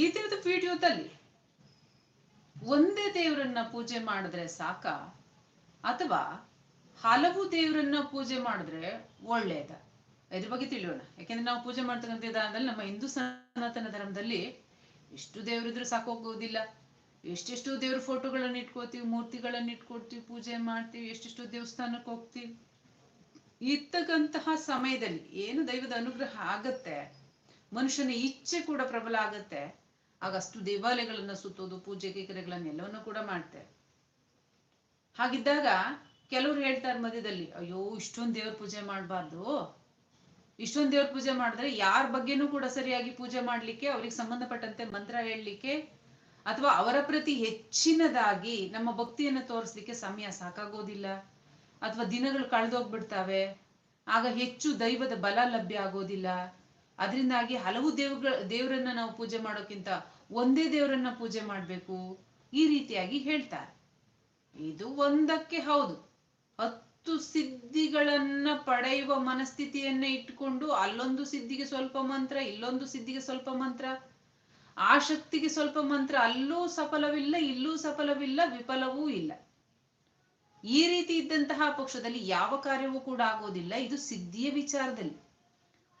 ಈ ತರದ ವಿಡಿಯೋದಲ್ಲಿ ಒಂದೇ ದೇವರನ್ನ ಪೂಜೆ ಮಾಡಿದ್ರೆ ಸಾಕ ಅಥವಾ ಹಲವು ದೇವರನ್ನ ಪೂಜೆ ಮಾಡಿದ್ರೆ ಒಳ್ಳೇದ? ಇದ್ರ ಬಗ್ಗೆ ತಿಳಿಯೋಣ. ಯಾಕೆಂದ್ರೆ ನಾವು ಪೂಜೆ ಮಾಡ್ತಕ್ಕಂಥ ವಿಧಾನದಲ್ಲಿ ನಮ್ಮ ಹಿಂದೂ ಸನಾತನ ಧರ್ಮದಲ್ಲಿ ಎಷ್ಟು ದೇವರಿದ್ರು ಸಾಕೋಗೋದಿಲ್ಲ ಎಷ್ಟೆಷ್ಟು ದೇವ್ರ ಫೋಟೋಗಳನ್ನ ಇಟ್ಕೋತೀವಿ ಮೂರ್ತಿಗಳನ್ನ ಇಟ್ಕೊಡ್ತೀವಿ ಪೂಜೆ ಮಾಡ್ತೀವಿ, ಎಷ್ಟೆಷ್ಟು ದೇವಸ್ಥಾನಕ್ಕೆ ಹೋಗ್ತೀವಿ. ಇರ್ತಕ್ಕಂತಹ ಸಮಯದಲ್ಲಿ ಏನು ದೈವದ ಅನುಗ್ರಹ ಆಗತ್ತೆ, ಮನುಷ್ಯನ ಇಚ್ಛೆ ಕೂಡ ಪ್ರಬಲ ಆಗತ್ತೆ ಆಗ ಅಷ್ಟು ದೇವಾಲಯಗಳನ್ನ ಸುತ್ತೋದು ಪೂಜೆ ಎಲ್ಲವನ್ನೂ ಕೂಡ ಮಾಡ್ತಾರೆ ಹಾಗಿದ್ದಾಗ ಕೆಲವ್ರು ಹೇಳ್ತಾರೆ ಮಧ್ಯದಲ್ಲಿ, ಅಯ್ಯೋ, ಇಷ್ಟೊಂದು ದೇವ್ರ ಪೂಜೆ ಮಾಡಬಾರ್ದು. ಇಷ್ಟೊಂದು ದೇವ್ರ ಪೂಜೆ ಮಾಡಿದ್ರೆ ಯಾರ ಬಗ್ಗೆನೂ ಕೂಡ ಸರಿಯಾಗಿ ಪೂಜೆ ಮಾಡ್ಲಿಕ್ಕೆ, ಅವ್ರಿಗೆ ಸಂಬಂಧಪಟ್ಟಂತೆ ಮಂತ್ರ ಹೇಳಲಿಕ್ಕೆ ಅಥವಾ ಅವರ ಪ್ರತಿ ಹೆಚ್ಚಿನದಾಗಿ ನಮ್ಮ ಭಕ್ತಿಯನ್ನು ತೋರಿಸ್ಲಿಕ್ಕೆ ಸಮಯ ಸಾಕಾಗೋದಿಲ್ಲ. ಅಥವಾ ದಿನಗಳು ಕಳೆದೋಗ್ಬಿಡ್ತಾವೆ. ಆಗ ಹೆಚ್ಚು ದೈವದ ಬಲ ಲಭ್ಯ ಆಗೋದಿಲ್ಲ. ಅದರಿಂದಾಗಿ ಹಲವು ದೇವಗಳ ದೇವರನ್ನ ನಾವು ಪೂಜೆ ಮಾಡೋಕ್ಕಿಂತ ಒಂದೇ ದೇವರನ್ನ ಪೂಜೆ ಮಾಡಬೇಕು ಈ ರೀತಿಯಾಗಿ ಹೇಳ್ತಾರೆ. ಇದು ಒಂದಕ್ಕೆ ಹೌದು. ಹತ್ತು ಸಿದ್ಧಿಗಳನ್ನ ಪಡೆಯುವ ಮನಸ್ಥಿತಿಯನ್ನ ಇಟ್ಕೊಂಡು ಅಲ್ಲೊಂದು ಸಿದ್ಧಿಗೆ ಸ್ವಲ್ಪ ಮಂತ್ರ, ಇಲ್ಲೊಂದು ಸಿದ್ಧಿಗೆ ಸ್ವಲ್ಪ ಮಂತ್ರ, ಆ ಶಕ್ತಿಗೆ ಸ್ವಲ್ಪ ಮಂತ್ರ, ಅಲ್ಲೂ ಸಫಲವಿಲ್ಲ, ಇಲ್ಲೂ ಸಫಲವಿಲ್ಲ, ವಿಫಲವೂ ಇಲ್ಲ. ಈ ರೀತಿ ಇದ್ದಂತಹ ಪಕ್ಷದಲ್ಲಿ ಯಾವ ಕಾರ್ಯವೂ ಕೂಡ ಆಗೋದಿಲ್ಲ. ಇದು ಸಿದ್ಧಿಯ ವಿಚಾರದಲ್ಲಿ.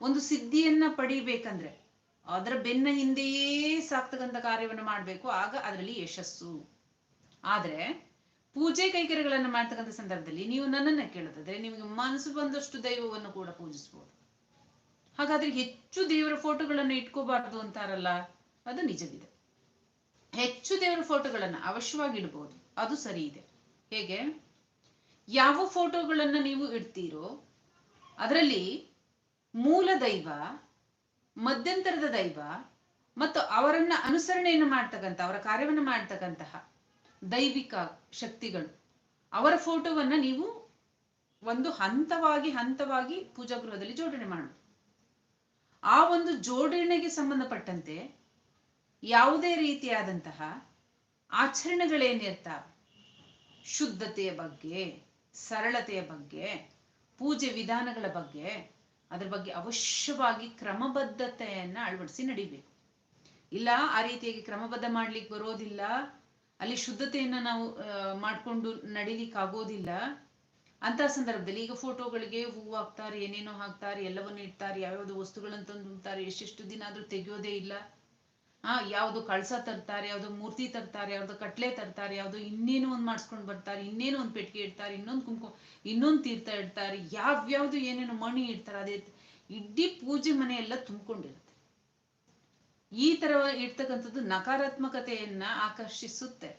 ಒಂದು ಸಿದ್ಧಿಯನ್ನ ಪಡಿಬೇಕಂದ್ರೆ ಅದರ ಬೆನ್ನ ಹಿಂದೆಯೇ ಸಾಕ್ತಕ್ಕಂಥ ಕಾರ್ಯವನ್ನು ಮಾಡಬೇಕು, ಆಗ ಅದರಲ್ಲಿ ಯಶಸ್ಸು. ಆದರೆ ಪೂಜೆ ಕೈಕರ್ಯಗಳನ್ನು ಮಾಡ್ತಕ್ಕಂಥ ಸಂದರ್ಭದಲ್ಲಿ ನೀವು ನನ್ನನ್ನು ಕೇಳೋದಾದ್ರೆ ನಿಮಗೆ ಮನಸ್ಸು ಬಂದಷ್ಟು ದೈವವನ್ನು ಕೂಡ ಪೂಜಿಸ್ಬೋದು. ಹಾಗಾದ್ರೆ ಹೆಚ್ಚು ದೇವರ ಫೋಟೋಗಳನ್ನು ಇಟ್ಕೋಬಾರ್ದು ಅಂತಾರಲ್ಲ, ಅದು ನಿಜವಿದೆ. ಹೆಚ್ಚು ದೇವರ ಫೋಟೋಗಳನ್ನು ಅವಶ್ಯವಾಗಿ ಇಡ್ಬೋದು, ಅದು ಸರಿ ಇದೆ. ಹೇಗೆ? ಯಾವ ಫೋಟೋಗಳನ್ನು ನೀವು ಇಡ್ತೀರೋ, ಅದರಲ್ಲಿ ಮೂಲ ದೈವ ಮಧ್ಯಂತರದ ದೈವ ಮತ್ತು ಅವರನ್ನ ಅನುಸರಣೆಯನ್ನು ಮಾಡ್ತಕ್ಕಂಥ, ಅವರ ಕಾರ್ಯವನ್ನು ಮಾಡ್ತಕ್ಕಂತಹ ದೈವಿಕ ಶಕ್ತಿಗಳು. ಅವರ ಫೋಟೋವನ್ನ ನೀವು ಒಂದು ಹಂತವಾಗಿ ಹಂತವಾಗಿ ಪೂಜಾ ಗೃಹದಲ್ಲಿ ಜೋಡಣೆ ಮಾಡು ಆ ಒಂದು ಜೋಡಣೆಗೆ ಸಂಬಂಧಪಟ್ಟಂತೆ ಯಾವುದೇ ರೀತಿಯಾದಂತಹ ಆಚರಣೆಗಳೇನಿರ್ತಾವೆ ಶುದ್ಧತೆಯ ಬಗ್ಗೆ, ಸರಳತೆಯ ಬಗ್ಗೆ, ಪೂಜೆ ವಿಧಾನಗಳ ಬಗ್ಗೆ ಅದ್ರ ಬಗ್ಗೆ ಅವಶ್ಯವಾಗಿ ಕ್ರಮಬದ್ಧತೆಯನ್ನ ಅಳವಡಿಸಿ ನಡಿಬೇಕು. ಇಲ್ಲ, ಆ ರೀತಿಯಾಗಿ ಕ್ರಮಬದ್ಧ ಮಾಡ್ಲಿಕ್ಕೆ ಬರೋದಿಲ್ಲ, ಅಲ್ಲಿ ಶುದ್ಧತೆಯನ್ನ ನಾವು ಮಾಡ್ಕೊಂಡು ನಡಿಲಿಕ್ಕೆ ಆಗೋದಿಲ್ಲ ಅಂತ ಸಂದರ್ಭದಲ್ಲಿ ಈಗ ಫೋಟೋಗಳಿಗೆ ಹೂವು ಹಾಕ್ತಾರೆ, ಏನೇನೋ ಹಾಕ್ತಾರೆ, ಎಲ್ಲವನ್ನು ಇಡ್ತಾರೆ, ಯಾವ್ಯಾವ್ದು ವಸ್ತುಗಳನ್ನ ತಂದು ಎಷ್ಟೆಷ್ಟು ದಿನ ಆದ್ರೂ ತೆಗೆಯೋದೇ ಇಲ್ಲ. ಆ, ಯಾವ್ದು ಕಳಸ ತರ್ತಾರೆ, ಯಾವ್ದೋ ಮೂರ್ತಿ ತರ್ತಾರೆ, ಯಾವ್ದೋ ಕಟ್ಲೆ ತರ್ತಾರೆ, ಯಾವ್ದೋ ಇನ್ನೇನೋ ಒಂದ್ ಮಾಡಿಸ್ಕೊಂಡು ಬರ್ತಾರೆ, ಇನ್ನೇನು ಒಂದ್ ಪೆಟ್ಟಿಗೆ ಇಡ್ತಾರೆ, ಇನ್ನೊಂದು ಕುಂಕುಮ, ಇನ್ನೊಂದು ತೀರ್ಥ ಇಡ್ತಾರೆ, ಯಾವ್ಯಾವ್ದು ಏನೇನೋ ಮಣಿ ಇಡ್ತಾರೆ, ಅದೇ ಇಡೀ ಪೂಜೆ ಮನೆ ಎಲ್ಲ ತುಂಬಿಕೊಂಡಿರುತ್ತೆ. ಈ ತರ ಇರ್ತಕ್ಕಂಥದ್ದು ನಕಾರಾತ್ಮಕತೆಯನ್ನ ಆಕರ್ಷಿಸುತ್ತೆ.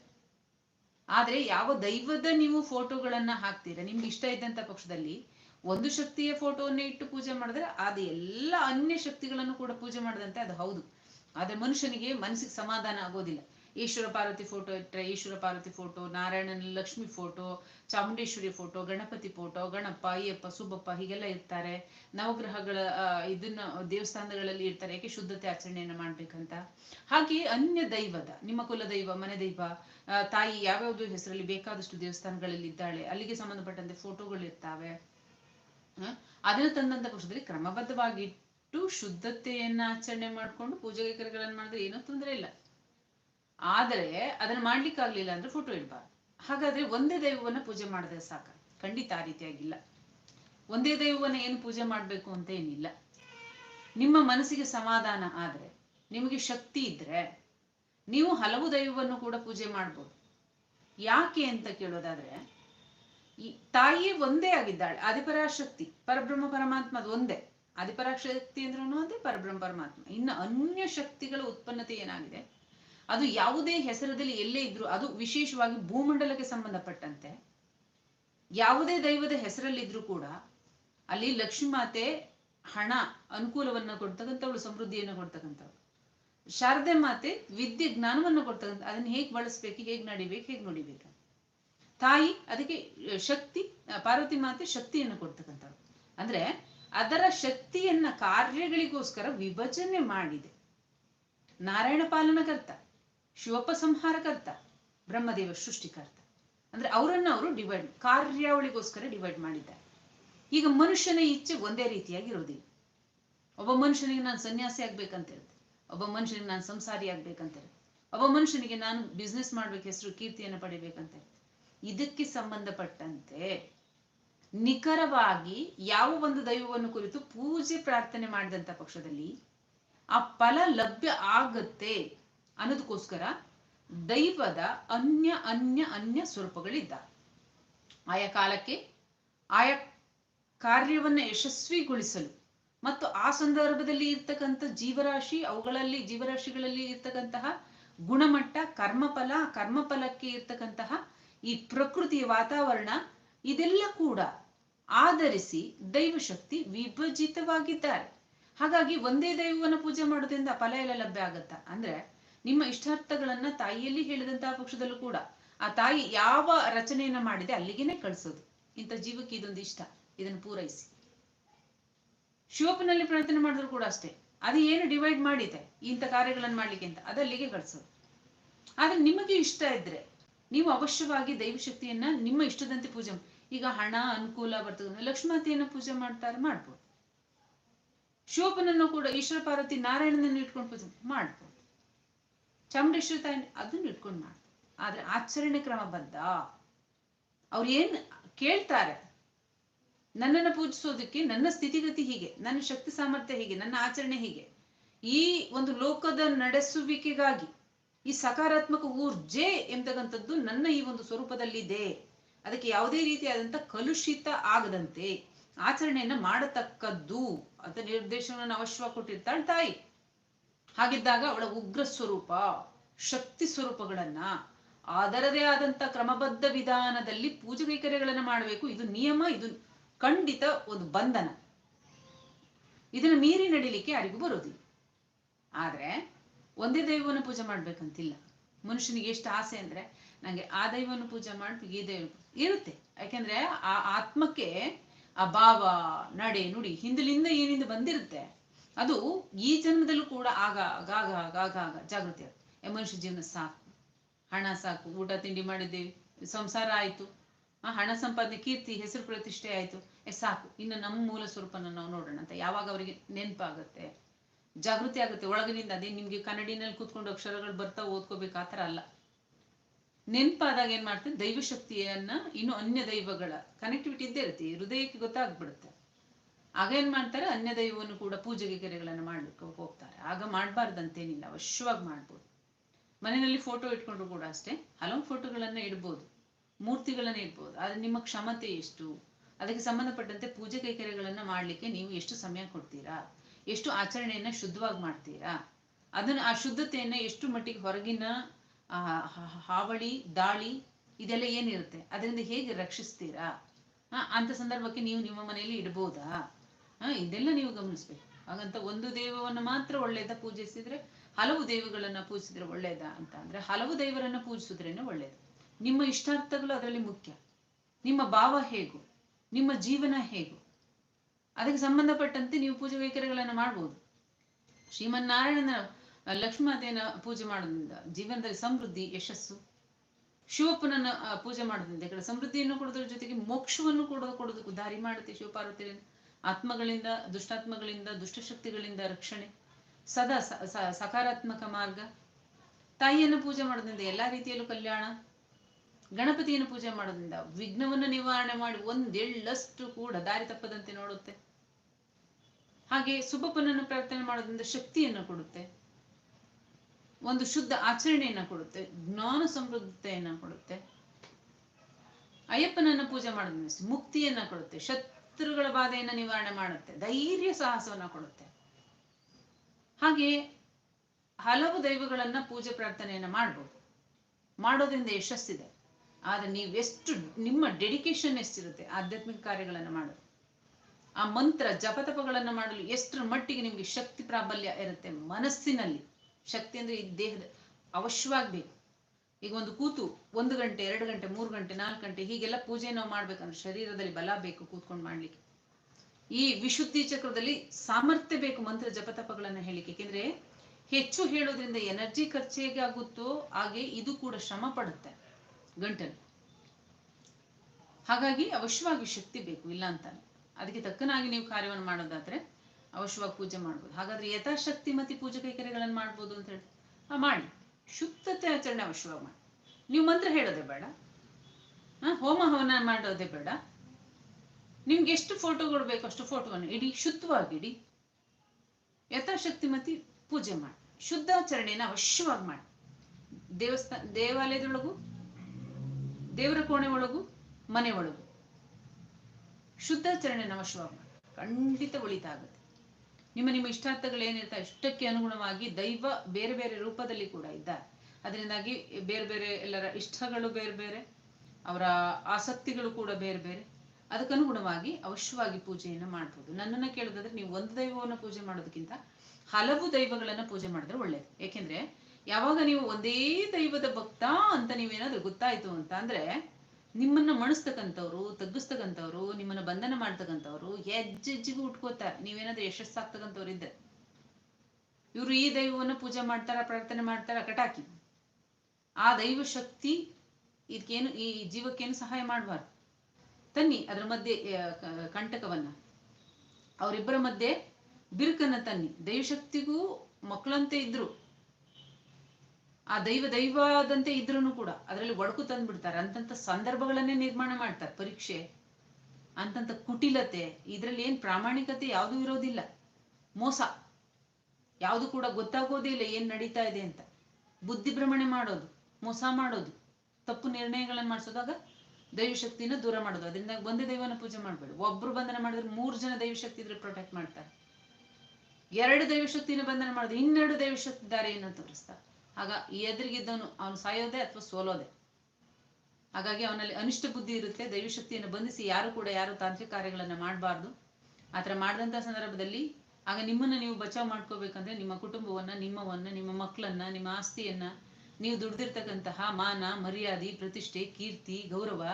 ಆದ್ರೆ ಯಾವ ದೈವದ ನೀವು ಫೋಟೋಗಳನ್ನ ಹಾಕ್ತೀರಾ, ನಿಮ್ಗೆ ಇಷ್ಟ ಇದ್ದಂತ ಪಕ್ಷದಲ್ಲಿ ಒಂದು ಶಕ್ತಿಯ ಫೋಟೋವನ್ನ ಇಟ್ಟು ಪೂಜೆ ಮಾಡಿದ್ರೆ, ಅದು ಎಲ್ಲ ಅನ್ಯ ಶಕ್ತಿಗಳನ್ನು ಕೂಡ ಪೂಜೆ ಮಾಡಿದಂತೆ, ಅದು ಹೌದು. ಆದ್ರೆ ಮನುಷ್ಯನಿಗೆ ಮನಸ್ಸಿಗೆ ಸಮಾಧಾನ ಆಗೋದಿಲ್ಲ. ಈಶ್ವರ ಪಾರ್ವತಿ ಫೋಟೋ ಇಟ್ಟರೆ ಈಶ್ವರ ಪಾರ್ವತಿ ಫೋಟೋ ನಾರಾಯಣನ Lakshmi photo Chamundeshwari photo Ganapati photo Ganapa, Ayyappa, Subbappa ಹೀಗೆಲ್ಲ ಇರ್ತಾರೆ. ನವಗ್ರಹಗಳ ಇದನ್ನ ದೇವಸ್ಥಾನಗಳಲ್ಲಿ ಇರ್ತಾರೆ. ಯಾಕೆ ಶುದ್ಧತೆ ಆಚರಣೆಯನ್ನು ಮಾಡ್ಬೇಕಂತ? ಹಾಗೆ ಅನ್ಯ ದೈವದ, ನಿಮ್ಮ ಕುಲ ದೈವ, ಮನೆ ದೈವ ತಾಯಿ ಯಾವ್ಯಾವ್ದು ಹೆಸರಲ್ಲಿ ಬೇಕಾದಷ್ಟು ದೇವಸ್ಥಾನಗಳಲ್ಲಿ ಇದ್ದಾಳೆ, ಅಲ್ಲಿಗೆ ಸಂಬಂಧಪಟ್ಟಂತೆ ಫೋಟೋಗಳು ಇರ್ತಾವೆ. ಅದನ್ನು ತಂದಂತ ಪಕ್ಷದಲ್ಲಿ ಕ್ರಮಬದ್ಧವಾಗಿ ಇಟ್ಟು ಶುದ್ಧತೆಯನ್ನ ಆಚರಣೆ ಮಾಡ್ಕೊಂಡು ಪೂಜೆ ಕೈಕರ್ಯಗಳನ್ನ ಮಾಡಿದ್ರೆ ಏನೂ ತೊಂದರೆ ಇಲ್ಲ. ಆದರೆ ಅದನ್ನ ಮಾಡ್ಲಿಕ್ಕಾಗ್ಲಿಲ್ಲ ಅಂದ್ರೆ ಫೋಟೋ ಇಡಬಾರ್ದು. ಹಾಗಾದ್ರೆ ಒಂದೇ ದೈವವನ್ನ ಪೂಜೆ ಮಾಡಿದ್ರೆ ಸಾಕ? ಖಂಡಿತ ಆ ರೀತಿಯಾಗಿಲ್ಲ. ಒಂದೇ ದೈವವನ್ನ ಏನು ಪೂಜೆ ಮಾಡ್ಬೇಕು ಅಂತ ಏನಿಲ್ಲ. ನಿಮ್ಮ ಮನಸ್ಸಿಗೆ ಸಮಾಧಾನ ಆದ್ರೆ, ನಿಮಗೆ ಶಕ್ತಿ ಇದ್ರೆ, ನೀವು ಹಲವು ದೈವವನ್ನು ಕೂಡ ಪೂಜೆ ಮಾಡ್ಬೋದು. ಯಾಕೆ ಅಂತ ಕೇಳೋದಾದ್ರೆ, ಈ ತಾಯಿ ಒಂದೇ ಆಗಿದ್ದಾಳೆ. ಆದಿಪರಾಶಕ್ತಿ, ಪರಬ್ರಹ್ಮ, ಪರಮಾತ್ಮದ್ ಒಂದೇ. ಆದಿಪರಾಶಕ್ತಿ ಅಂದ್ರೂ ಅದೇ ಪರಬ್ರಹ್ಮ ಪರಮಾತ್ಮ ಇನ್ನು ಅನ್ಯ ಶಕ್ತಿಗಳ ಉತ್ಪನ್ನತೆ ಏನಾಗಿದೆ? ಅದು ಯಾವುದೇ ಹೆಸರದಲ್ಲಿ ಎಲ್ಲೇ ಇದ್ರು, ಅದು ವಿಶೇಷವಾಗಿ ಭೂಮಂಡಲಕ್ಕೆ ಸಂಬಂಧಪಟ್ಟಂತೆ, ಯಾವುದೇ ದೈವದ ಹೆಸರಲ್ಲಿದ್ರು ಕೂಡ ಅಲ್ಲಿ ಲಕ್ಷ್ಮೀ ಮಾತೆ ಹಣ, ಅನುಕೂಲವನ್ನ ಕೊಡ್ತಕ್ಕಂಥವಳು, ಸಮೃದ್ಧಿಯನ್ನು ಕೊಡ್ತಕ್ಕಂಥವಳು. ಶಾರದೆ ಮಾತೆ ವಿದ್ಯೆ, ಜ್ಞಾನವನ್ನು ಕೊಡ್ತಕ್ಕಂಥ ಅದನ್ನ ಹೇಗ್ ಬಳಸ್ಬೇಕು, ಹೇಗ್ ನಡಿಬೇಕು, ಹೇಗ್ ನೋಡಿಬೇಕು? ತಾಯಿ ಅದಕ್ಕೆ ಶಕ್ತಿ, ಪಾರ್ವತಿ ಮಾತೆ ಶಕ್ತಿಯನ್ನು ಕೊಡ್ತಕ್ಕಂಥವ್ರು ಅಂದ್ರೆ ಅದರ ಶಕ್ತಿಯನ್ನ ಕಾರ್ಯಗಳಿಗೋಸ್ಕರ ವಿಭಜನೆ ಮಾಡಿದೆ. ನಾರಾಯಣ ಪಾಲನಕರ್ತ ಶಿವಪ್ಪ ಸಂಹಾರಕರ್ತ ಬ್ರಹ್ಮದೇವ ಸೃಷ್ಟಿಕರ್ತ. ಅಂದ್ರೆ ಅವರನ್ನ ಅವರು ಡಿವೈಡ್ ಕಾರ್ಯಾವಳಿಗೋಸ್ಕರ ಡಿವೈಡ್ ಮಾಡಿದ್ದಾರೆ. ಈಗ ಮನುಷ್ಯನ ಇಚ್ಛೆ ಒಂದೇ ರೀತಿಯಾಗಿ ಇರೋದಿಲ್ಲ. ಒಬ್ಬ ಮನುಷ್ಯನಿಗೆ ನಾನು ಸನ್ಯಾಸಿ ಆಗ್ಬೇಕಂತ ಹೇಳಿದೆ ಒಬ್ಬ ಮನುಷ್ಯನಿಗೆ ನಾನು ಸಂಸಾರಿ ಆಗ್ಬೇಕಂತಾರೆ ಒಬ್ಬ ಮನುಷ್ಯನಿಗೆ ನಾನು ಬಿಸ್ನೆಸ್ ಮಾಡ್ಬೇಕು, ಹೆಸರು, ಕೀರ್ತಿಯನ್ನು ಪಡಿಬೇಕಂತಾರೆ ಇದಕ್ಕೆ ಸಂಬಂಧಪಟ್ಟಂತೆ ನಿಖರವಾಗಿ ಯಾವ ಒಂದು ದೈವವನ್ನು ಕುರಿತು ಪೂಜೆ ಪ್ರಾರ್ಥನೆ ಮಾಡಿದಂಥ ಪಕ್ಷದಲ್ಲಿ ಆ ಫಲ ಲಭ್ಯ ಆಗತ್ತೆ ಅನ್ನೋದಕ್ಕೋಸ್ಕರ ದೈವದ ಅನ್ಯ ಅನ್ಯ ಅನ್ಯ ಸ್ವರೂಪಗಳಿದ್ದ ಆಯಾ ಕಾಲಕ್ಕೆ ಆಯಾ ಕಾರ್ಯವನ್ನ ಯಶಸ್ವಿಗೊಳಿಸಲು ಮತ್ತು ಆ ಸಂದರ್ಭದಲ್ಲಿ ಇರ್ತಕ್ಕಂಥ ಜೀವರಾಶಿ, ಅವುಗಳಲ್ಲಿ ಜೀವರಾಶಿಗಳಲ್ಲಿ ಇರ್ತಕ್ಕಂತಹ ಗುಣಮಟ್ಟ, ಕರ್ಮಫಲ, ಕರ್ಮಫಲಕ್ಕೆ ಇರ್ತಕ್ಕಂತಹ ಈ ಪ್ರಕೃತಿಯ ವಾತಾವರಣ ಇದೆಲ್ಲ ಕೂಡ ಆಧರಿಸಿ ದೈವಶಕ್ತಿ ವಿಭಜಿತವಾಗಿದ್ದಾರೆ. ಹಾಗಾಗಿ ಒಂದೇ ದೈವವನ್ನು ಪೂಜೆ ಮಾಡೋದ್ರಿಂದ ಫಲ ಎಲ್ಲ ಲಭ್ಯ ಆಗತ್ತಾ? ಅಂದ್ರೆ ನಿಮ್ಮ ಇಷ್ಟಾರ್ಥಗಳನ್ನ ತಾಯಿಯಲ್ಲಿ ಹೇಳಿದಂತಹ ಪಕ್ಷದಲ್ಲೂ ಕೂಡ ಆ ತಾಯಿ ಯಾವ ರಚನೆಯನ್ನ ಮಾಡಿದೆ ಅಲ್ಲಿಗೆನೆ ಕಳಿಸೋದು. ಇಂಥ ಜೀವಕ್ಕೆ ಇದೊಂದು ಇಷ್ಟ. ಇದನ್ನು ಪೂರೈಸಿ. ಶಿವಪ್ಪನಲ್ಲಿ ಪ್ರಾರ್ಥನೆ ಮಾಡಿದ್ರು ಕೂಡ ಅಷ್ಟೇ. ಅದು ಏನು ಡಿವೈಡ್ ಮಾಡಿದೆ ಇಂಥ ಕಾರ್ಯಗಳನ್ನು ಮಾಡ್ಲಿಕ್ಕೆ ಅಂತ ಅದು ಅಲ್ಲಿಗೆ ಕಳಿಸೋದು. ಆದ್ರೆ ನಿಮಗೆ ಇಷ್ಟ ಇದ್ರೆ ನೀವು ಅವಶ್ಯವಾಗಿ ದೈವಶಕ್ತಿಯನ್ನ ನಿಮ್ಮ ಇಷ್ಟದಂತೆ ಪೂಜೆ ಈಗ ಹಣ ಅನುಕೂಲ ಬರ್ತದೆ. ಲಕ್ಷ್ಮೀತೆಯನ್ನ ಪೂಜೆ ಮಾಡ್ತಾರೆ, ಮಾಡ್ಬೋದು. ಶೋಭನನ್ನು ಕೂಡ ಈಶ್ವರ ಪಾರ್ವತಿ ನಾರಾಯಣನನ್ನು ಇಟ್ಕೊಂಡು ಪೂಜೆ ಮಾಡ್ಬೋದು. ಚಾಮುಂಡೇಶ್ವರಿ ತಾಯಿ ಅದನ್ನ ಇಟ್ಕೊಂಡು ಮಾಡ್ಬೋದು ಆದ್ರೆ ಆಚರಣೆ ಕ್ರಮ ಬಂದ. ಅವ್ರು ಏನ್ ಕೇಳ್ತಾರೆ? ನನ್ನನ್ನು ಪೂಜಿಸೋದಕ್ಕೆ ನನ್ನ ಸ್ಥಿತಿಗತಿ ಹೀಗೆ, ನನ್ನ ಶಕ್ತಿ ಸಾಮರ್ಥ್ಯ ಹೀಗೆ, ನನ್ನ ಆಚರಣೆ ಹೀಗೆ. ಈ ಒಂದು ಲೋಕದ ನಡೆಸುವಿಕೆಗಾಗಿ ಈ ಸಕಾರಾತ್ಮಕ ಊರ್ಜೆ ಎಂತಕ್ಕಂಥದ್ದು ನನ್ನ ಈ ಒಂದು ಸ್ವರೂಪದಲ್ಲಿದೆ. ಅದಕ್ಕೆ ಯಾವುದೇ ರೀತಿಯಾದಂಥ ಕಲುಷಿತ ಆಗದಂತೆ ಆಚರಣೆಯನ್ನ ಮಾಡತಕ್ಕದ್ದು ಅಂತ ನಿರ್ದೇಶನವನ್ನು ಅವಶ್ಯ ಕೊಟ್ಟಿರ್ತಾಳೆ ತಾಯಿ. ಹಾಗಿದ್ದಾಗ ಅವಳ ಉಗ್ರ ಸ್ವರೂಪ, ಶಕ್ತಿ ಸ್ವರೂಪಗಳನ್ನ ಅದರದೇ ಆದಂತ ಕ್ರಮಬದ್ಧ ವಿಧಾನದಲ್ಲಿ ಪೂಜೆ ಕೈಕರ್ಯಗಳನ್ನ ಮಾಡಬೇಕು. ಇದು ನಿಯಮ, ಇದು ಖಂಡಿತ ಒಂದು ಬಂಧನ. ಇದನ್ನ ಮೀರಿ ನಡಿಲಿಕ್ಕೆ ಯಾರಿಗೂ ಬರೋದಿಲ್ಲ. ಆದ್ರೆ ಒಂದೇ ದೈವವನ್ನು ಪೂಜೆ ಮಾಡ್ಬೇಕಂತಿಲ್ಲ. ಮನುಷ್ಯನಿಗೆ ಎಷ್ಟು ಆಸೆ ಅಂದ್ರೆ ನಂಗೆ ಆ ದೈವನ ಪೂಜೆ ಮಾಡ್ತೀವಿ, ಈ ದೈವ ಇರುತ್ತೆ. ಯಾಕೆಂದ್ರೆ ಆ ಆತ್ಮಕ್ಕೆ ಆ ಭಾವ, ನಡೆ, ನುಡಿ ಹಿಂದಲಿಂದ ಏನಿಂದ ಬಂದಿರುತ್ತೆ, ಅದು ಈ ಜನ್ಮದಲ್ಲೂ ಕೂಡ ಆಗ ಆಗ ಆಗ ಆಗ ಜಾಗೃತಿ ಆಗುತ್ತೆ. ಮನುಷ್ಯ ಜೀವನ ಸಾಕು. ಹಣ ಸಾಕು. ಊಟ, ತಿಂಡಿ ಮಾಡಿದ್ದೇವೆ. ಸಂಸಾರ ಆಯ್ತು. ಹಣ ಸಂಪಾದನೆ, ಕೀರ್ತಿ, ಹೆಸರು ಪ್ರತಿಷ್ಠೆ ಆಯ್ತು. ಏ, ಸಾಕು. ಇನ್ನು ನಮ್ಮ ಮೂಲ ಸ್ವರೂಪನ ನಾವು ನೋಡೋಣ ಅಂತ. ಯಾವಾಗ ಅವರಿಗೆ ನೆನಪಾಗುತ್ತೆ? ಜಾಗೃತಿ ಆಗುತ್ತೆ. ಒಳಗಿನಿಂದ ಅದೇ ನಿಮ್ಗೆ ಕನ್ನಡಿನಲ್ಲಿ ಕೂತ್ಕೊಂಡು ಅಕ್ಷರಗಳು ಬರ್ತಾ ಓದ್ಕೋಬೇಕು, ಆ ಅಲ್ಲ. ನೆನಪಾದಾಗ ಏನ್ ಮಾಡ್ತದೆ ದೈವಶಕ್ತಿಯನ್ನ ಇನ್ನು ಅನ್ಯ ದೈವಗಳ ಕನೆಕ್ಟಿವಿಟಿ ಇದ್ದೇ ಇರುತ್ತೆ. ಹೃದಯಕ್ಕೆ ಗೊತ್ತಾಗ್ಬಿಡುತ್ತೆ. ಆಗ ಏನ್ ಮಾಡ್ತಾರೆ? ಅನ್ಯ ದೈವವನ್ನು ಕೂಡ ಪೂಜೆಗೆ ಕೆರೆಗಳನ್ನು ಮಾಡ್ಲಿಕ್ಕೆ ಹೋಗ್ತಾರೆ. ಆಗ ಮಾಡಬಾರ್ದಂತೇನಿಲ್ಲ. ಅವಶ್ಯವಾಗಿ ಮಾಡ್ಬೋದು. ಮನೆಯಲ್ಲಿ ಫೋಟೋ ಇಟ್ಕೊಂಡ್ರು ಕೂಡ ಅಷ್ಟೇ. ಹಲವು ಫೋಟೋಗಳನ್ನ ಇಡ್ಬೋದು. ಮೂರ್ತಿಗಳನ್ನ ಇಡ್ಬೋದು. ಆದ್ರೆ ನಿಮ್ಮ ಕ್ಷಮತೆ ಎಷ್ಟು? ಅದಕ್ಕೆ ಸಂಬಂಧಪಟ್ಟಂತೆ ಪೂಜೆ ಕೈಕರ್ಯಗಳನ್ನ ಮಾಡ್ಲಿಕ್ಕೆ ನೀವು ಎಷ್ಟು ಸಮಯ ಕೊಡ್ತೀರಾ? ಎಷ್ಟು ಆಚರಣೆಯನ್ನ ಶುದ್ಧವಾಗಿ ಮಾಡ್ತೀರಾ? ಅದನ್ನ ಆ ಶುದ್ಧತೆಯನ್ನ ಎಷ್ಟು ಮಟ್ಟಿಗೆ ಹೊರಗಿನ ಹಾವಳಿ, ದಾಳಿ, ಇದೆಲ್ಲ ಏನಿರುತ್ತೆ? ಅದರಿಂದ ಹೇಗೆ ರಕ್ಷಿಸ್ತೀರಾ? ಅಂತ ಸಂದರ್ಭಕ್ಕೆ ನೀವು ನಿಮ್ಮ ಮನೆಯಲ್ಲಿ ಇಡ್ಬೋದಾ? ಹಾ, ಇದೆಲ್ಲ ನೀವು ಗಮನಿಸ್ಬೇಕು. ಹಾಗಂತ ಒಂದು ದೇವವನ್ನ ಮಾತ್ರ ಒಳ್ಳೇದ ಪೂಜಿಸಿದ್ರೆ ಹಲವು ದೇವಗಳನ್ನ ಪೂಜಿಸಿದ್ರೆ ಒಳ್ಳೇದಾ ಅಂತ ಅಂದ್ರೆ ಹಲವು ದೇವರನ್ನ ಪೂಜಿಸಿದ್ರೇನೆ ಒಳ್ಳೇದು ನಿಮ್ಮ ಇಷ್ಟಾರ್ಥಗಳು ಅದರಲ್ಲಿ ಮುಖ್ಯ. ನಿಮ್ಮ ಭಾವ ಹೇಗು? ನಿಮ್ಮ ಜೀವನ ಹೇಗು? ಅದಕ್ಕೆ ಸಂಬಂಧಪಟ್ಟಂತೆ ನೀವು ಪೂಜೆ ವೈಖರಿಗಳನ್ನ ಮಾಡ್ಬೋದು. ಶ್ರೀಮನ್ನಾರಾಯಣನ ಆ, ಪೂಜೆ ಮಾಡೋದ್ರಿಂದ ಜೀವನದಲ್ಲಿ ಸಮೃದ್ಧಿ ಯಶಸ್ಸು. ಶಿವಪ್ಪನನ್ನ ಪೂಜೆ ಮಾಡೋದ್ರಿಂದ ಕಡೆ ಸಮೃದ್ಧಿಯನ್ನು ಕೊಡೋದ್ರ ಜೊತೆಗೆ ಮೋಕ್ಷವನ್ನು ಕೊಡೋದು ಕೊಡೋದಕ್ಕೂ ದಾರಿ ಮಾಡುತ್ತೆ ಶಿವಪಾರ್ವತಿ ಆತ್ಮಗಳಿಂದ ದುಷ್ಟಾತ್ಮಗಳಿಂದ ದುಷ್ಟಶಕ್ತಿಗಳಿಂದ ರಕ್ಷಣೆ. ಸದಾ ಸಕಾರಾತ್ಮಕ ಮಾರ್ಗ. ತಾಯಿಯನ್ನು ಪೂಜೆ ಮಾಡೋದ್ರಿಂದ ಎಲ್ಲಾ ರೀತಿಯಲ್ಲೂ ಕಲ್ಯಾಣ. ಗಣಪತಿಯನ್ನು ಪೂಜೆ ಮಾಡೋದ್ರಿಂದ ವಿಘ್ನವನ್ನು ನಿವಾರಣೆ ಮಾಡಿ ಒಂದೆಳ್ಳಷ್ಟು ಕೂಡ ದಾರಿ ತಪ್ಪದಂತೆ ನೋಡುತ್ತೆ. ಹಾಗೆ ಸುಬ್ಬಪ್ಪನನ್ನು ಪ್ರಾರ್ಥನೆ ಮಾಡೋದ್ರಿಂದ ಶಕ್ತಿಯನ್ನು ಕೊಡುತ್ತೆ. ಒಂದು ಶುದ್ಧ ಆಚರಣೆಯನ್ನ ಕೊಡುತ್ತೆ, ಜ್ಞಾನ ಸಮೃದ್ಧತೆಯನ್ನ ಕೊಡುತ್ತೆ. ಅಯ್ಯಪ್ಪನನ್ನ ಪೂಜೆ ಮಾಡೋದ್ರಿಂದ ಮುಕ್ತಿಯನ್ನ ಕೊಡುತ್ತೆ, ಶತ್ರುಗಳ ಬಾಧೆಯನ್ನ ನಿವಾರಣೆ ಮಾಡುತ್ತೆ, ಧೈರ್ಯ ಸಾಹಸವನ್ನ ಕೊಡುತ್ತೆ. ಹಾಗೆ ಹಲವು ದೈವಗಳನ್ನ ಪೂಜೆ ಪ್ರಾರ್ಥನೆಯನ್ನ ಮಾಡ್ಬೋದು. ಮಾಡೋದ್ರಿಂದ ಯಶಸ್ಸಿದೆ. ಆದ್ರೆ ನೀವೆಷ್ಟು ನಿಮ್ಮ ಡೆಡಿಕೇಶನ್ ಎಷ್ಟಿರುತ್ತೆ ಆಧ್ಯಾತ್ಮಿಕ ಕಾರ್ಯಗಳನ್ನ ಮಾಡೋದು ಆ ಮಂತ್ರ ಜಪತಪಗಳನ್ನ ಮಾಡಲು ಎಷ್ಟರ ಮಟ್ಟಿಗೆ ನಿಮ್ಗೆ ಶಕ್ತಿ ಪ್ರಾಬಲ್ಯ ಇರುತ್ತೆ ಮನಸ್ಸಿನಲ್ಲಿ? ಶಕ್ತಿ ಅಂದ್ರೆ ಈ ದೇಹದ ಅವಶ್ಯವಾಗಿ ಬೇಕು ಈಗ ಒಂದು ಕೂತು ಒಂದು ಗಂಟೆ, ಎರಡು ಗಂಟೆ, ಮೂರು ಗಂಟೆ, ನಾಲ್ಕು ಗಂಟೆ ಹೀಗೆಲ್ಲ ಪೂಜೆ ನಾವು ಮಾಡ್ಬೇಕಂದ್ರೆ ಶರೀರದಲ್ಲಿ ಬಲ ಬೇಕು ಕೂತ್ಕೊಂಡು ಮಾಡ್ಲಿಕ್ಕೆ. ಈ ವಿಶುದ್ಧಿ ಚಕ್ರದಲ್ಲಿ ಸಾಮರ್ಥ್ಯ ಬೇಕು ಮಂತ್ರ ಜಪತಪಗಳನ್ನ ಹೇಳಿಕ್ಕೆ ಯಾಕೆಂದ್ರೆ ಹೆಚ್ಚು ಹೇಳೋದ್ರಿಂದ ಎನರ್ಜಿ ಖರ್ಚು ಆಗುತ್ತೋ ಹಾಗೆ ಇದು ಕೂಡ ಶ್ರಮ ಪಡುತ್ತೆ ಗಂಟಲು. ಹಾಗಾಗಿ ಅವಶ್ಯವಾಗಿ ಶಕ್ತಿ ಬೇಕು ಇಲ್ಲ ಅಂತ ಅದಕ್ಕೆ ತಕ್ಕನಾಗಿ ನೀವು ಕಾರ್ಯವನ್ನು ಮಾಡೋದಾದ್ರೆ ಅವಶ್ಯವಾಗಿ ಪೂಜೆ ಮಾಡ್ಬೋದು. ಹಾಗಾದ್ರೆ ಯಥಾಶಕ್ತಿ ಮತ್ತೆ ಪೂಜೆ ಕೈಕರ್ಯಗಳನ್ನು ಮಾಡ್ಬೋದು ಅಂತ ಹೇಳಿ. ಆ, ಮಾಡಿ. ಶುದ್ಧತೆ ಆಚರಣೆ ಅವಶ್ಯವಾಗಿ ಮಾಡಿ. ನೀವು ಮಂತ್ರ ಹೇಳೋದೇ ಬೇಡ. ಹೋಮ ಹವನ ಮಾಡೋದೇ ಬೇಡ. ನಿಮ್ಗೆ ಎಷ್ಟು ಫೋಟೋಗಳು ಬೇಕು ಅಷ್ಟು ಫೋಟೋವನ್ನು ಇಡಿ ಶುದ್ಧವಾಗಿಡಿ ಯಥಾಶಕ್ತಿ ಮತ್ತೆ ಪೂಜೆ ಮಾಡಿ. ಶುದ್ಧಾಚರಣೆಯನ್ನು ಅವಶ್ಯವಾಗಿ ಮಾಡಿ. ದೇವಸ್ಥಾನ ದೇವಾಲಯದೊಳಗು, ದೇವರ ಕೋಣೆ ಒಳಗು ಮನೆ ಒಳಗು ಶುದ್ಧಾಚರಣೆಯನ್ನು ಅವಶ್ಯವಾಗಿ ಮಾಡಿ. ಖಂಡಿತ ಒಳಿತಾಗುತ್ತೆ ನಿಮ್ಮ ನಿಮ್ಮ ಇಷ್ಟಾರ್ಥಗಳು ಏನಿರ್ತಾ ಇಷ್ಟಕ್ಕೆ ಅನುಗುಣವಾಗಿ ದೈವ ಬೇರೆ ಬೇರೆ ರೂಪದಲ್ಲಿ ಕೂಡ ಇದ್ದಾರೆ. ಅದರಿಂದಾಗಿ ಬೇರೆ ಬೇರೆ ಎಲ್ಲರ ಇಷ್ಟಗಳು ಬೇರೆ ಬೇರೆ, ಅವರ ಆಸಕ್ತಿಗಳು ಕೂಡ ಬೇರೆ ಬೇರೆ. ಅದಕ್ಕನುಗುಣವಾಗಿ ಅವಶ್ಯವಾಗಿ ಪೂಜೆಯನ್ನು ಮಾಡ್ಬೋದು. ನನ್ನನ್ನು ಕೇಳೋದಾದ್ರೆ ನೀವು ಒಂದು ದೈವವನ್ನು ಪೂಜೆ ಮಾಡೋದಕ್ಕಿಂತ ಹಲವು ದೈವಗಳನ್ನ ಪೂಜೆ ಮಾಡಿದ್ರೆ ಒಳ್ಳೇದು. ಏಕೆಂದ್ರೆ ಯಾವಾಗ ನೀವು ಒಂದೇ ದೈವದ ಭಕ್ತ ಅಂತ ನೀವೇನಾದ್ರೂ ಗೊತ್ತಾಯ್ತು ಅಂತ ಅಂದ್ರೆ ನಿಮ್ಮನ್ನ ಮಣಿಸ್ತಕ್ಕಂಥವ್ರು, ತಗ್ಗಿಸ್ತಕ್ಕಂಥವ್ರು, ನಿಮ್ಮನ್ನ ಬಂಧನ ಮಾಡ್ತಕ್ಕಂಥವ್ರು ಹೆಜ್ಜೆಜ್ಜಿಗೂ ಉಟ್ಕೋತಾರೆ ನೀವೇನಾದ್ರೂ ಯಶಸ್ಸಾಗ್ತಕ್ಕಂಥವ್ರು ಇದ್ರೆ ಇವರು ಈ ದೈವವನ್ನು ಪೂಜೆ ಮಾಡ್ತಾರ, ಪ್ರಾರ್ಥನೆ ಮಾಡ್ತಾರ, ಕಟಾಕಿ. ಆ ದೈವ ಶಕ್ತಿ ಇದಕ್ಕೇನು ಈ ಜೀವಕ್ಕೇನು ಸಹಾಯ ಮಾಡಬಾರ್ದು. ತನ್ನಿ ಅದರ ಮಧ್ಯೆ ಕಂಟಕವನ್ನ. ಅವರಿಬ್ಬರ ಮಧ್ಯೆ ಬಿರುಕನ್ನ ತನ್ನಿ. ದೈವಶಕ್ತಿಗೂ ಮಕ್ಕಳಂತೆ ಇದ್ರು. ಆ ದೈವ ದೈವದಂತೆ ಇದ್ರೂ ಕೂಡ ಅದರಲ್ಲಿ ಒಡಕು ತಂದ್ಬಿಡ್ತಾರೆ. ಅಂತಂತ ಸಂದರ್ಭಗಳನ್ನೇ ನಿರ್ಮಾಣ ಮಾಡ್ತಾರೆ. ಪರೀಕ್ಷೆ, ಅಂತಂತ ಕುಟಿಲತೆ, ಇದರಲ್ಲಿ ಏನ್ ಪ್ರಾಮಾಣಿಕತೆ ಯಾವುದೂ ಇರೋದಿಲ್ಲ. ಮೋಸ. ಯಾವುದು ಕೂಡ ಗೊತ್ತಾಗೋದೇ ಇಲ್ಲ ಏನ್ ನಡೀತಾ ಇದೆ ಅಂತ. ಬುದ್ಧಿ ಭ್ರಮಣೆ ಮಾಡೋದು, ಮೋಸ ಮಾಡೋದು, ತಪ್ಪು ನಿರ್ಣಯಗಳನ್ನು ಮಾಡಿಸೋದಾಗ ದೈವಶಕ್ತಿನ ದೂರ ಮಾಡೋದು. ಅದರಿಂದ ಒಂದೇ ದೈವನ ಪೂಜೆ ಮಾಡಬೇಡ. ಒಬ್ರು ಬಂಧನ ಮಾಡಿದ್ರೆ ಮೂರು ಜನ ದೈವಶಕ್ತಿ ಇದ್ರೆ ಪ್ರೊಟೆಕ್ಟ್ ಮಾಡ್ತಾರೆ. ಎರಡು ದೈವಶಕ್ತಿನ ಬಂಧನ ಮಾಡಿದ್ರೆ ಇನ್ನೆರಡು ದೈವಶಕ್ತಿ ದಾರಿಯನ್ನು ತೋರಿಸ್ತಾರೆ ಆಗ ಎದುರಿಗಿದ್ದವನು ಅವನು ಸಾಯೋದೆ ಅಥವಾ ಸೋಲೋದೆ? ಹಾಗಾಗಿ ಅವನಲ್ಲಿ ಅನಿಷ್ಟ ಬುದ್ಧಿ ಇರುತ್ತೆ, ದೈವಶಕ್ತಿಯನ್ನು ಬಂಧಿಸಿ ಯಾರು ಕೂಡ ಯಾರು ತಾಂತ್ರಿಕ ಕಾರ್ಯಗಳನ್ನ ಮಾಡಬಾರ್ದು. ಆತರ ಮಾಡಿದಂತ ಸಂದರ್ಭದಲ್ಲಿ ಆಗ ನಿಮ್ಮನ್ನ ನೀವು ಬಚಾವ್ ಮಾಡ್ಕೋಬೇಕಂದ್ರೆ ನಿಮ್ಮ ಕುಟುಂಬವನ್ನ, ನಿಮ್ಮವನ್ನ, ನಿಮ್ಮ ಮಕ್ಕಳನ್ನ ನಿಮ್ಮ ಆಸ್ತಿಯನ್ನ ನೀವು ದುಡ್ದಿರ್ತಕ್ಕಂತಹ ಮಾನ, ಮರ್ಯಾದೆ, ಪ್ರತಿಷ್ಠೆ, ಕೀರ್ತಿ, ಗೌರವ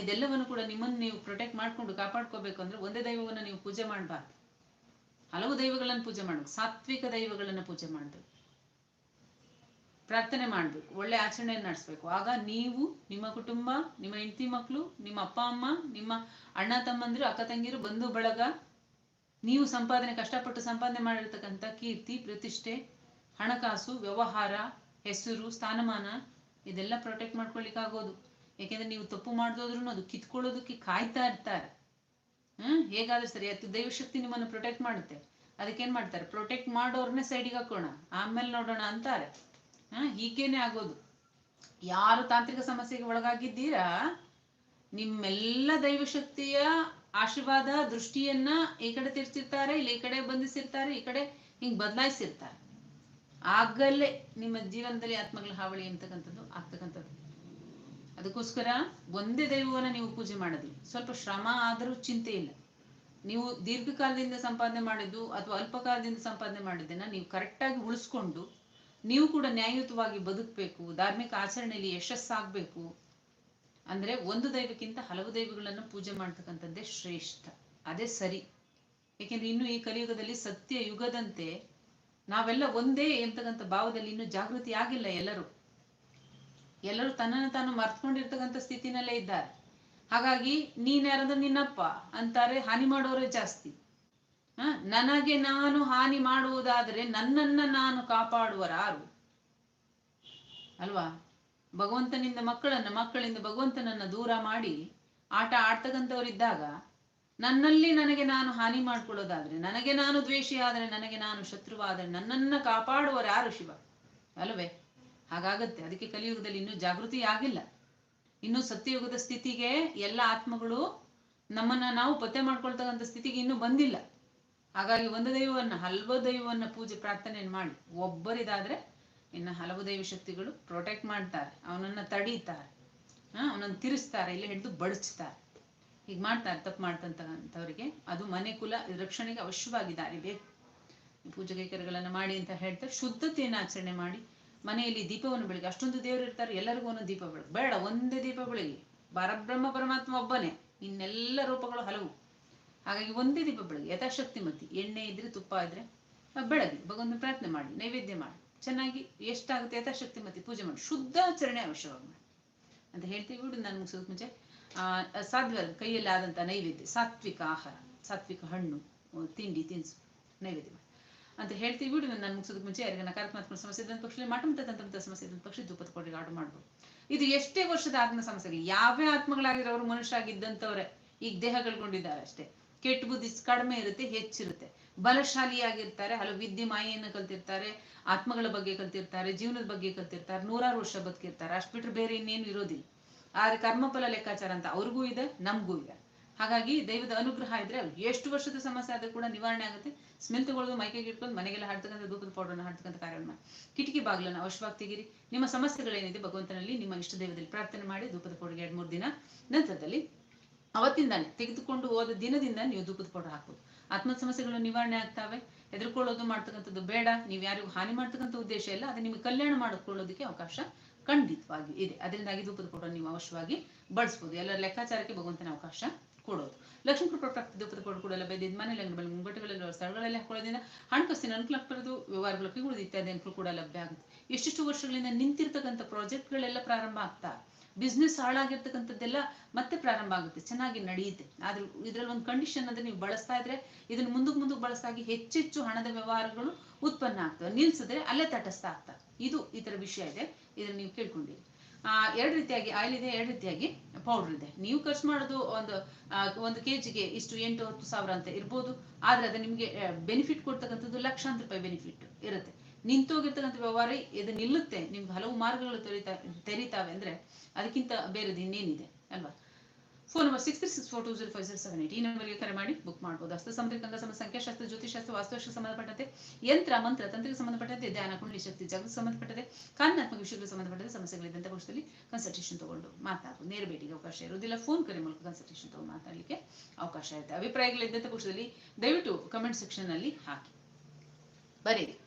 ಇದೆಲ್ಲವನ್ನು ಕೂಡ ನಿಮ್ಮನ್ನು ನೀವು ಪ್ರೊಟೆಕ್ಟ್ ಮಾಡ್ಕೊಂಡು ಕಾಪಾಡ್ಕೋಬೇಕು ಅಂದ್ರೆ ಒಂದೇ ದೈವವನ್ನ ನೀವು ಪೂಜೆ ಮಾಡಬಾರ್ದು. ಹಲವು ದೈವಗಳನ್ನು ಪೂಜೆ ಮಾಡ್ಬೇಕು, ಸಾತ್ವಿಕ ದೈವಗಳನ್ನ ಪೂಜೆ ಮಾಡ್ಬೇಕು. ಪ್ರಾರ್ಥನೆ ಮಾಡ್ಬೇಕು, ಒಳ್ಳೆ ಆಚರಣೆ ನಡೆಸ್ಬೇಕು. ಆಗ ನೀವು, ನಿಮ್ಮ ಕುಟುಂಬ, ನಿಮ್ಮ ಹೆಂಡತಿ ಮಕ್ಕಳು ನಿಮ್ಮ ಅಪ್ಪ, ಅಮ್ಮ, ನಿಮ್ಮ ಅಣ್ಣ, ತಮ್ಮಂದಿರು, ಅಕ್ಕ, ತಂಗಿರು, ಬಂಧು, ಬಳಗ, ನೀವು ಸಂಪಾದನೆ, ಕಷ್ಟಪಟ್ಟು ಸಂಪಾದನೆ ಮಾಡಿರ್ತಕ್ಕಂಥ ಕೀರ್ತಿ, ಪ್ರತಿಷ್ಠೆ, ಹಣಕಾಸು, ವ್ಯವಹಾರ, ಹೆಸರು, ಸ್ಥಾನಮಾನ, ಇದೆಲ್ಲ ಪ್ರೊಟೆಕ್ಟ್ ಮಾಡ್ಕೊಳ್ಳಿಕ್ಕಾಗೋದು ಯಾಕೆಂದ್ರೆ ನೀವು ತಪ್ಪು ಮಾಡ್ದೋದ್ರೂ ಅದು ಕಿತ್ಕೊಳ್ಳೋದಕ್ಕೆ ಕಾಯ್ತಾ ಇರ್ತಾರೆ. ಹ್ಮ್, ಹೇಗಾದ್ರೂ ಸರಿ, ಅದು ದೈವಶಕ್ತಿ ನಿಮ್ಮನ್ನು ಪ್ರೊಟೆಕ್ಟ್ ಮಾಡುತ್ತೆ. ಅದಕ್ಕೇನ್ ಮಾಡ್ತಾರೆ? ಪ್ರೊಟೆಕ್ಟ್ ಮಾಡೋರ್ನೇ ಸೈಡಿಗೆ ಹಾಕೋಣ. ಆಮೇಲೆ ನೋಡೋಣ ಅಂತಾರೆ. ಹಾ, ಹೀಗೇನೆ ಆಗೋದು. ಯಾರು ತಾಂತ್ರಿಕ ಸಮಸ್ಯೆಗೆ ಒಳಗಾಗಿದ್ದೀರಾ, ನಿಮ್ಮೆಲ್ಲ ದೈವಶಕ್ತಿಯ ಆಶೀರ್ವಾದ, ದೃಷ್ಟಿಯನ್ನ ಈ ಕಡೆ ತಿರ್ಸಿರ್ತಾರೆ ಇಲ್ಲಿ ಈ ಕಡೆ ಬಂಧಿಸಿರ್ತಾರೆ, ಈ ಕಡೆ ಹಿಂಗ್ ಬದಲಾಯಿಸಿರ್ತಾರೆ. ಆಗಲೇ ನಿಮ್ಮ ಜೀವನದಲ್ಲಿ ಆತ್ಮಗಳ ಹಾವಳಿ ಅಂತಕ್ಕಂಥದ್ದು ಆಗ್ತಕ್ಕಂಥದ್ದು. ಅದಕ್ಕೋಸ್ಕರ ಒಂದೇ ದೈವವನ್ನ ನೀವು ಪೂಜೆ ಮಾಡೋದಿಲ್ಲ. ಸ್ವಲ್ಪ ಶ್ರಮ ಆದರೂ ಚಿಂತೆ ಇಲ್ಲ. ನೀವು ದೀರ್ಘಕಾಲದಿಂದ ಸಂಪಾದನೆ ಮಾಡಿದ್ದು ಅಥವಾ ಅಲ್ಪಕಾಲದಿಂದ ಸಂಪಾದನೆ ಮಾಡಿದ್ದನ್ನ ನೀವು ಕರೆಕ್ಟಾಗಿ ಉಳಿಸ್ಕೊಂಡು ನೀವು ಕೂಡ ನ್ಯಾಯಯುತವಾಗಿ ಬದುಕಬೇಕು, ಧಾರ್ಮಿಕ ಆಚರಣೆಯಲ್ಲಿ ಯಶಸ್ಸಾಗಬೇಕು. ಅಂದ್ರೆ ಒಂದು ದೈವಕ್ಕಿಂತ ಹಲವು ದೈವಗಳನ್ನು ಪೂಜೆ ಮಾಡ್ತಕ್ಕಂಥದ್ದೇ ಶ್ರೇಷ್ಠ. ಅದೇ ಸರಿ. ಏಕೆಂದ್ರೆ ಇನ್ನು ಈ ಕಲಿಯುಗದಲ್ಲಿ ಸತ್ಯ ಯುಗದಂತೆ ನಾವೆಲ್ಲ ಒಂದೇ ಎಂತಕ್ಕಂಥ ಭಾವದಲ್ಲಿ ಇನ್ನು ಜಾಗೃತಿ ಆಗಿಲ್ಲ ಎಲ್ಲರೂ. ಎಲ್ಲರೂ ತನ್ನನ್ನು ತಾನು ಮರ್ತ್ಕೊಂಡಿರ್ತಕ್ಕಂಥ ಸ್ಥಿತಿನಲ್ಲೇ ಇದ್ದಾರೆ. ಹಾಗಾಗಿ ನೀನ್ ಯಾರಂದ್ರೆ ನಿನ್ನಪ್ಪ ಅಂತಾರೆ, ಹಾನಿ ಮಾಡೋರೇ ಜಾಸ್ತಿ. ನನಗೆ ನಾನು ಹಾನಿ ಮಾಡುವುದಾದರೆ ನನ್ನನ್ನ ನಾನು ಕಾಪಾಡುವರಾರು. ಅಲ್ವಾ? ಭಗವಂತನಿಂದ ಮಕ್ಕಳನ್ನ, ಮಕ್ಕಳಿಂದ ಭಗವಂತನನ್ನ ದೂರ ಮಾಡಿ ಆಟ ಆಡ್ತಕ್ಕಂಥವರಿದ್ದಾಗ ನನ್ನಲ್ಲಿ ನನಗೆ ನಾನು ಹಾನಿ ಮಾಡ್ಕೊಳ್ಳೋದಾದ್ರೆ, ನನಗೆ ನಾನು ದ್ವೇಷಿ ಆದರೆ, ನನಗೆ ನಾನು ಶತ್ರುವಾದರೆ ನನ್ನನ್ನ ಕಾಪಾಡುವರು ಯಾರು ಶಿವ. ಅಲ್ವೇ? ಹಾಗಾಗತ್ತೆ. ಅದಕ್ಕೆ ಕಲಿಯುಗದಲ್ಲಿ ಇನ್ನೂ ಜಾಗೃತಿ ಆಗಿಲ್ಲ. ಇನ್ನು ಸತ್ಯಯುಗದ ಸ್ಥಿತಿಗೆ ಎಲ್ಲ ಆತ್ಮಗಳು ನಮ್ಮನ್ನ ನಾವು ಪತ್ತೆ ಮಾಡ್ಕೊಳ್ತಕ್ಕಂಥ ಸ್ಥಿತಿಗೆ ಇನ್ನೂ ಬಂದಿಲ್ಲ. ಹಾಗಾಗಿ ಒಂದು ದೈವವನ್ನ, ಹಲವು ದೈವವನ್ನ ಪೂಜೆ ಪ್ರಾರ್ಥನೆಯನ್ನು ಮಾಡಿ. ಒಬ್ಬರಿದಾದ್ರೆ ಇನ್ನು ಹಲವು ದೈವ ಶಕ್ತಿಗಳು ಪ್ರೊಟೆಕ್ಟ್ ಮಾಡ್ತಾರೆ, ಅವನನ್ನ ತಡೀತಾರೆ, ಹಾ, ಅವನನ್ನು ತಿರುಸ್ತಾರೆ, ಇಲ್ಲಿ ಹಿಡಿದು ಬಡಿಸ್ತಾರೆ ಹೀಗೆ ಮಾಡ್ತಾರೆ, ತಪ್ಪು ಮಾಡ್ತಂತವ್ರಿಗೆ ಅದು ಮನೆ ಕುಲ ರಕ್ಷಣೆಗೆ ಅವಶ್ಯವಾಗಿ ದಾರಿ ಬೇಕು. ಪೂಜೆ ಕೈಕರ್ಯಗಳನ್ನು ಮಾಡಿ ಅಂತ ಹೇಳ್ತಾರೆ. ಶುದ್ಧತೆಯನ್ನು ಆಚರಣೆ ಮಾಡಿ ಮನೆಯಲ್ಲಿ ದೀಪವನ್ನು ಬೆಳಗ್ಗೆ ಅಷ್ಟೊಂದು ದೇವರು ಇರ್ತಾರೆ, ಎಲ್ಲರಿಗೂ ಒಂದು ದೀಪ ಬೆಳಗ್ಗೆ ಬೇಡ, ಒಂದೇ ದೀಪ ಬೆಳಗ್ಗೆ ಪರಬ್ರಹ್ಮ, ಪರಮಾತ್ಮ ಒಬ್ಬನೇ. ಇನ್ನೆಲ್ಲ ರೂಪಗಳು ಹಲವು. ಹಾಗಾಗಿ ಒಂದೇ ದೀಪ ಬೆಳಗ್ಗೆ ಯಥಾಶಕ್ತಿ ಮತಿ. ಎಣ್ಣೆ ಇದ್ರೆ ತುಪ್ಪ ಇದ್ರೆ ಬೆಳಗ್ಗೆ ಭಗವಂತನ ಪ್ರಾರ್ಥನೆ ಮಾಡಿ ನೈವೇದ್ಯ ಮಾಡಿ. ಚೆನ್ನಾಗಿ ಎಷ್ಟಾಗುತ್ತೆ ಯಥಾಶಕ್ತಿ ಮತಿ ಪೂಜೆ ಮಾಡಿ. ಶುದ್ಧಾಚರಣೆ ಅವಶ್ಯವಾಗಿ ಮಾಡಿ. ಅಂತ ಹೇಳ್ತೀವಿ ಬಿಡು ನಾನು ಮುಗಿಸೋದಕ್ಕೆ ಮುಂಚೆ. ಆ, ಸಾಧ್ಯ ಕೈಯಲ್ಲಿ ಆದಂತ ನೈವೇದ್ಯ ಸಾತ್ವಿಕ ಆಹಾರ ಸಾತ್ವಿಕ ಹಣ್ಣು ತಿಂಡಿ ತಿನಿಸು ನೈವೇದ್ಯ ಮಾಡಿ. ಅಂತ ಹೇಳ್ತೀವಿ ಬಿಡು ನಾನು ಮುಗಿಸೋದಕ್ಕೆ ಮುಂಚೆ ಯಾರಿಗೆ ನಕಾರಾತ್ಮಕ ಸಮಸ್ಯೆ ಇದ್ದಂಥ ಪಕ್ಷದಲ್ಲಿ ಮಾಟ ತಂತ್ರ ಸಮಸ್ಯೆ ಇದ್ದಂಥ ಪಕ್ಷ ಧೂಪದ ಕೊಟ್ಟಿಗೆ ಆರ್ಡರ್ ಮಾಡ್ಬೋದು. ಇದು ಎಷ್ಟೇ ವರ್ಷದ ಆತ್ಮ ಸಮಸ್ಯೆಗಳು ಯಾವೇ ಆತ್ಮಗಳಾಗಿರೋರು ಮನುಷ್ಯರಾಗಿದ್ದಂಥವ್ರೆ ಈಗ ದೇಹ ಕಳ್ಕೊಂಡಿದ್ದಾರೆ ಅಷ್ಟೇ. ಕೆಟ್ಟ ಬುದ್ಧಿ ಕಡಿಮೆ ಇರುತ್ತೆ, ಹೆಚ್ಚಿರುತ್ತೆ. ಬಲಶಾಲಿಯಾಗಿರ್ತಾರೆ, ಹಲವು ವಿದ್ಯೆ ಮಾಯೆಯನ್ನು ಕಲ್ತಿರ್ತಾರೆ, ಆತ್ಮಗಳ ಬಗ್ಗೆ ಕಲ್ತಿರ್ತಾರೆ, ಜೀವನದ ಬಗ್ಗೆ ಕಲ್ತಿರ್ತಾರೆ, ನೂರಾರು ವರ್ಷ ಬದುಕಿರ್ತಾರೆ. ಅಷ್ಟು ಬಿಟ್ರೆ ಬೇರೆ ಇನ್ನೇನು ಇರೋದಿಲ್ಲ. ಆದ್ರೆ ಕರ್ಮಫಲ ಲೆಕ್ಕಾಚಾರ ಅಂತ ಅವ್ರಿಗೂ ಇದೆ, ನಮಗೂ ಇದೆ. ಹಾಗಾಗಿ ದೈವದ ಅನುಗ್ರಹ ಇದ್ರೆ ಎಷ್ಟು ವರ್ಷದ ಸಮಸ್ಯೆ ಆದ್ರೂ ಕೂಡ ನಿವಾರಣೆ ಆಗುತ್ತೆ. ಸ್ಮೆಲ್ ತಗೊಳ್ಳೋದು ಮೈಕೆಗೆ ಇಟ್ಕೊಂಡು ಮನೆಗೆಲ್ಲ ಹಾಡ್ತಕ್ಕಂಥ ಧೂಪದ ಪೌಡರ್ನ ಹಾಡ್ತಕ್ಕಂಥ ಕಾರ್ಯವನ್ನು ಕಿಟಕಿ ಬಾಗಿಲನ್ನು ಅವಶ್ಯವಾಗಿ ತೆಗೀರಿ. ನಿಮ್ಮ ಸಮಸ್ಯೆಗಳೇನಿದೆ ಭಗವಂತನಲ್ಲಿ ನಿಮ್ಮ ಇಷ್ಟ ದೈವದಲ್ಲಿ ಪ್ರಾರ್ಥನೆ ಮಾಡಿ ಧೂಪದ ಪೌಡರ್ಗೆ ಎರಡು ಮೂರು ದಿನ ನಂತರದಲ್ಲಿ ಅವತ್ತಿಂದಾನೆ ತೆಗೆದುಕೊಂಡು ಹೋದ ದಿನದಿಂದ ನೀವು ಧೂಪದ ಪೌಡರ್ ಹಾಕ್ಬೋದು. ಆತ್ಮ ಸಮಸ್ಯೆಗಳು ನಿವಾರಣೆ ಆಗ್ತಾವೆ. ಹೆದರ್ಕೊಳ್ಳೋದು ಮಾಡ್ತಕ್ಕಂಥದ್ದು ಬೇಡ. ನೀವು ಯಾರಿಗೂ ಹಾನಿ ಮಾಡ್ತಕ್ಕಂಥ ಉದ್ದೇಶ ಇಲ್ಲ. ಅದು ನಿಮಗೆ ಕಲ್ಯಾಣ ಮಾಡಿಕೊಳ್ಳೋದಕ್ಕೆ ಅವಕಾಶ ಖಂಡಿತವಾಗಿ ಇದೆ. ಅದರಿಂದಾಗಿ ದೂಪದ ಪೌಡರ್ ನೀವು ಅವಶ್ಯವಾಗಿ ಬಳಸ್ಬೋದು. ಎಲ್ಲರ ಲೆಕ್ಕಾಚಾರಕ್ಕೆ ಭಗವಂತನ ಅವಕಾಶ ಕೊಡೋದು. ಲಕ್ಷ್ಮೀ ಕೃಪಾ ಪ್ರಾಪ್ತಿ ಧೂಪದ ಪೌಡರ್ ಕೂಡ ಲಭ್ಯ ಇದೆ ಮನೆಯಲ್ಲಿ ಅಂಗಡಿಗಳಲ್ಲಿ ಮುಂಗಟ್ಟುಗಳಲ್ಲಿ ಸ್ಥಳಗಳಲ್ಲಿ ಹಾಕೊಳ್ಳೋದ್ರಿಂದ ಹಣಕಾಸಿನ ಅನುಕೂಲ ಆಗ್ತಿರೋದು ವ್ಯವಹಾರಗಳು ಇತ್ಯಾದಿ ಅನುಕೂಲ ಕೂಡ ಲಭ್ಯ ಆಗುತ್ತೆ. ಎಷ್ಟೆಷ್ಟು ವರ್ಷಗಳಿಂದ ನಿಂತಿರ್ತಕ್ಕಂಥ ಪ್ರಾಜೆಕ್ಟ್ಗಳೆಲ್ಲ ಪ್ರಾರಂಭ ಆಗ್ತಾ ಬಿಸ್ನೆಸ್ ಹಾಳಾಗಿರ್ತಕ್ಕಂಥದ್ದೆಲ್ಲ ಮತ್ತೆ ಪ್ರಾರಂಭ ಆಗುತ್ತೆ, ಚೆನ್ನಾಗಿ ನಡೆಯುತ್ತೆ. ಆದ್ರೂ ಇದ್ರಲ್ಲಿ ಒಂದು ಕಂಡೀಷನ್ ಅಂದ್ರೆ ನೀವು ಬಳಸ್ತಾ ಇದ್ರೆ ಇದನ್ನ ಮುಂದಕ್ಕೆ ಮುಂದಕ್ಕೆ ಬಳಸ್ತಾಗಿ ಹೆಚ್ಚೆಚ್ಚು ಹಣದ ವ್ಯವಹಾರಗಳು ಉತ್ಪನ್ನ ಆಗ್ತವೆ. ನಿಲ್ಸಿದ್ರೆ ಅಲ್ಲೇ ತಟಸ್ಥ ಆಗ್ತದೆ ಇದು ಈ ತರ ವಿಷಯ ಇದೆ. ಇದನ್ನ ನೀವು ಕೇಳ್ಕೊಂಡಿರಿ. ಆ, ಎರಡು ರೀತಿಯಾಗಿ ಆಯಿಲ್ ಇದೆ, ಎರಡು ರೀತಿಯಾಗಿ ಪೌಡರ್ ಇದೆ. ನೀವು ಖರ್ಚು ಮಾಡೋದು ಒಂದು ಒಂದು ಕೆಜಿಗೆ ಇಷ್ಟು ಎಂಟು ಹತ್ತು ಸಾವಿರ ಅಂತ ಇರ್ಬೋದು. ಆದ್ರೆ ಅದು ನಿಮಗೆ ಬೆನಿಫಿಟ್ ಕೊಡ್ತಕ್ಕಂಥದ್ದು ಲಕ್ಷಾಂತರ ರೂಪಾಯಿ ಬೆನಿಫಿಟ್ ಇರುತ್ತೆ. ನಿಂತೋಗಿರ್ತಕ್ಕಂಥ ವ್ಯವಹಾರ ಇದು ನಿಲ್ಲುತ್ತೆ. ನಿಮ್ಗೆ ಹಲವು ಮಾರ್ಗಗಳು ತೆರೀತಾ, ತೆರೀತಾವೆ ಅಂದ್ರೆ ಅದಕ್ಕಿಂತ ಬೇರೆದು ಇನ್ನೇನಿದೆ ಅಲ್ವಾ? Phone number six three six four two zero five zero seven eight ಈ ನಂಬರ್ಗೆ ಕರೆ ಮಾಡಿ ಬುಕ್ ಮಾಡ್ಬೋದು. ಹಸ್ತ ಸಮುದ್ರಿಕ ಅಂಗ ಸಮ ಸಂಖ್ಯಾಶಾಸ್ತ್ರ ಜ್ಯೋತಿಷಾಸ್ತ್ರ ವಾಸ್ತುಶಾಸ್ತ್ರ ಸಂಬಂಧಪಟ್ಟಂತೆ, ಯಂತ್ರ, ಮಂತ್ರ ತಂತ್ರಕ್ಕೆ ಸಂಬಂಧಪಟ್ಟಂತೆ, ಧ್ಯಾನ ಕುಂಡಲಿ ಶಕ್ತಿ ಜಗತ್ ಸಂಬಂಧಪಟ್ಟಂತೆ, ಕಾನೂನಾತ್ಮಕ ವಿಷಯಗಳಿಗೆ ಸಂಬಂಧಪಟ್ಟಂತೆ ಸಮಸ್ಯೆಗಳಿದ್ದಂಥ ಪಕ್ಷದಲ್ಲಿ ಕನ್ಸಲ್ಟೇಷನ್ ತಗೊಂಡು ಮಾತಾಡಬಹುದು ನೇರ ಭೇಟಿಗೆ ಅವಕಾಶ ಇರೋದಿಲ್ಲ ಫೋನ್ ಕರೆ ಮೂಲಕ ಕನ್ಸಲ್ಟೇಷನ್ ತಗೊಂಡು ಮಾತಾಡಲಿಕ್ಕೆ ಅವಕಾಶ ಇರುತ್ತೆ. ಅಭಿಪ್ರಾಯಗಳಿದ್ದಂಥ ಪಕ್ಷದಲ್ಲಿ ದಯವಿಟ್ಟು ಕಮೆಂಟ್ ಸೆಕ್ಷನ್ ಅಲ್ಲಿ ಹಾಕಿ. ಬರೀರಿ.